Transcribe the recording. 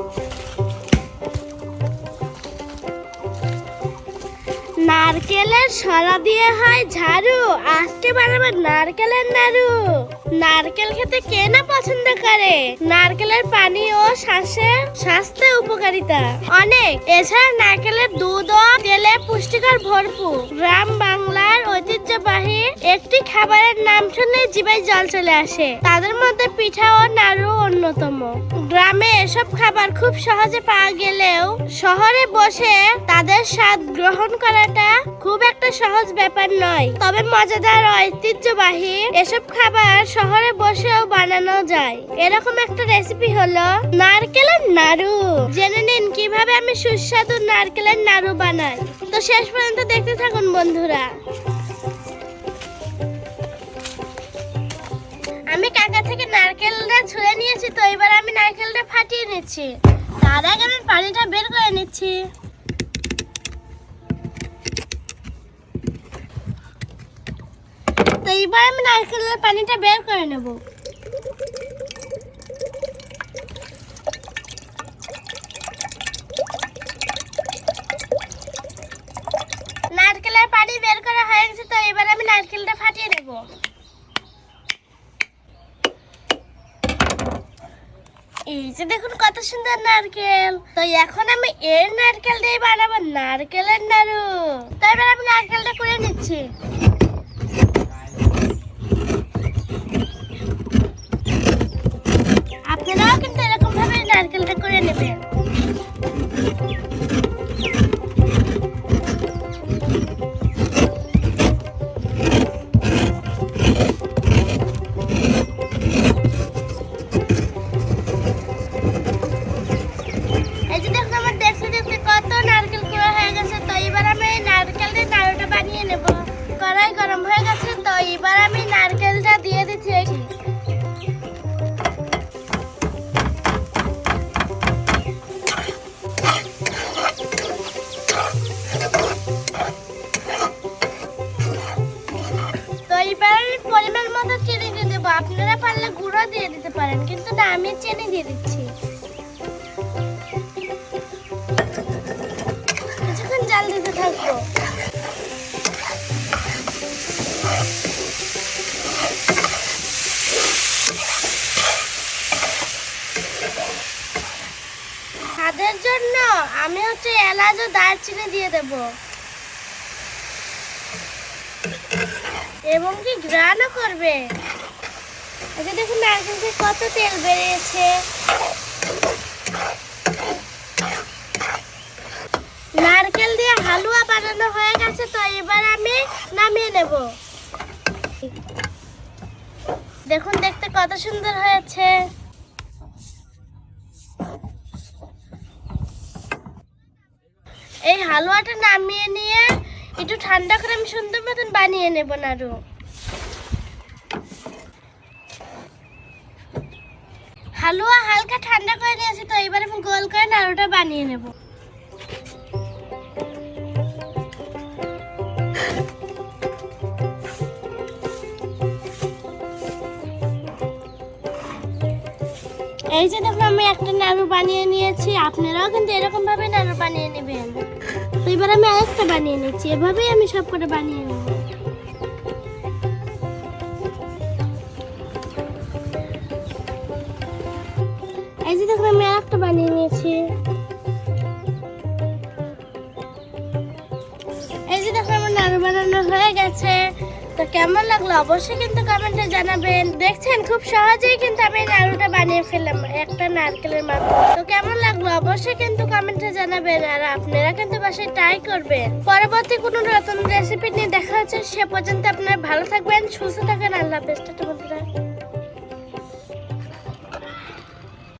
Música নারকেলের সরা দিয়ে হয় ঝাড়ু। আজকে বানাবো নারকেলের নাড়ু। নারকেল খেতে কে না পছন্দ করে? নারকেলের পানি ও শ্বাসে স্বাস্থ্য উপকারিতা। অনেক। এছাড়া নারকেলের দুধ ও তেলে পুষ্টিকর ভরপুর। গ্রাম বাংলার ঐতিহ্যবাহী একটি খাবারের নাম শুনে জিভায় জল চলে আসে। তাদের মধ্যে পিঠা ও নাড়ু অন্যতম। গ্রামে এসব খাবার খুব সহজে পাওয়া গেলেও শহরে বসে তাদের স্বাদ গ্রহণ করাটা খুব একটা সহজ ব্যাপার নয়। তবে মজাদার ঐতিহ্যবাহী এসব খাবার শহরে বসেও বানানো যায়। এরকম একটা রেসিপি হলো নারকেলের নাড়ু। জেনে নিন কীভাবে আমি সুস্বাদু নারকেলের নাড়ু বানাই। তো শেষ পর্যন্ত দেখতে থাকুন, বন্ধুরা। আমি কাকা থেকে নারকেলটা ছুঁড়ে নিয়েছি, তো এবার আমি নারকেলটা ফাটিয়ে নিচ্ছি। তার আগে আমি পানিটা বের করে নিচ্ছি। তো এবার আমি নারকেলের পানিটা বের করে নেব। নারকেলের পানি বের করা হয়ে গেছে, তো এবার আমি নারকেলটা ফাটিয়ে নেব। এই যে দেখুন কত সুন্দর নারকেল। তো এখন আমি এর নারকেল দিয়ে বানাবো, নারকেলের নাড়ু। তো এবার আমি নারকেলটা করে নিচ্ছি। এবার পরিমাণ মতো চিনি দিয়ে দেবো। আপনারা পারলে গুঁড়ো দিয়ে দিতে পারেন, কিন্তু না আমি চিনি দিয়ে দিচ্ছি। কিছুক্ষণ জাল দিতে থাকব। স্বাদের জন্য আমি হচ্ছে এলাচ ও দারচিনি দিয়ে দেব। এবং কি গ্রানও করবে? আচ্ছা দেখুন নারকেল থেকে কত তেল বেরিয়েছে। নারকেল দিয়ে হালুয়া বানানো হয়ে গেছে, তো এবার আমি নামিয়ে নেব। দেখুন, দেখতে কত সুন্দর হয়েছে। এই হালুয়াটা নামিয়ে নিয়ে একটু ঠান্ডা করে আমি সুন্দর মতন বানিয়ে নেব নাড়ু হালুয়া হালকা ঠান্ডা করে নিয়েছি তো, এবার আমি গোল করে নাড়ুটা বানিয়ে নেব। এই যে দেখুন আমি একটা নাড়ু বানিয়ে নিয়েছি, আপনারাও কিন্তু এরকম ভাবে নাড়ু বানিয়ে নেবেন। এবার আমি আরেকটা বানিয়ে নিচ্ছি। এভাবেই আমি সব করে বানিয়ে নেব। এই যে দেখুন, আমি একটা বানিয়ে নিয়েছি। এই যে দেখুন, আমার নাড়ু বানানো হয়ে গেছে। তো কেমন লাগল অবশ্যই কিন্তু কমেন্টে জানাবেন। দেখছেন, খুব সহজেই কিন্তু আমি নাড়ুটা বানিয়ে ফেললাম একটা নারকেলের মাধ্যমে তো কেমন লাগল অবশ্যই কিন্তু কমেন্টে জানাবেন আর আপনারা কিন্তু বাসায় ট্রাই করবেন। পরবর্তী কোনো নতুন রেসিপি নিয়ে দেখা হচ্ছে, সে পর্যন্ত আপনারা ভালো থাকবেন, সুস্থ থাকেন আল্লাহ হাফেজ। বন্ধুরা।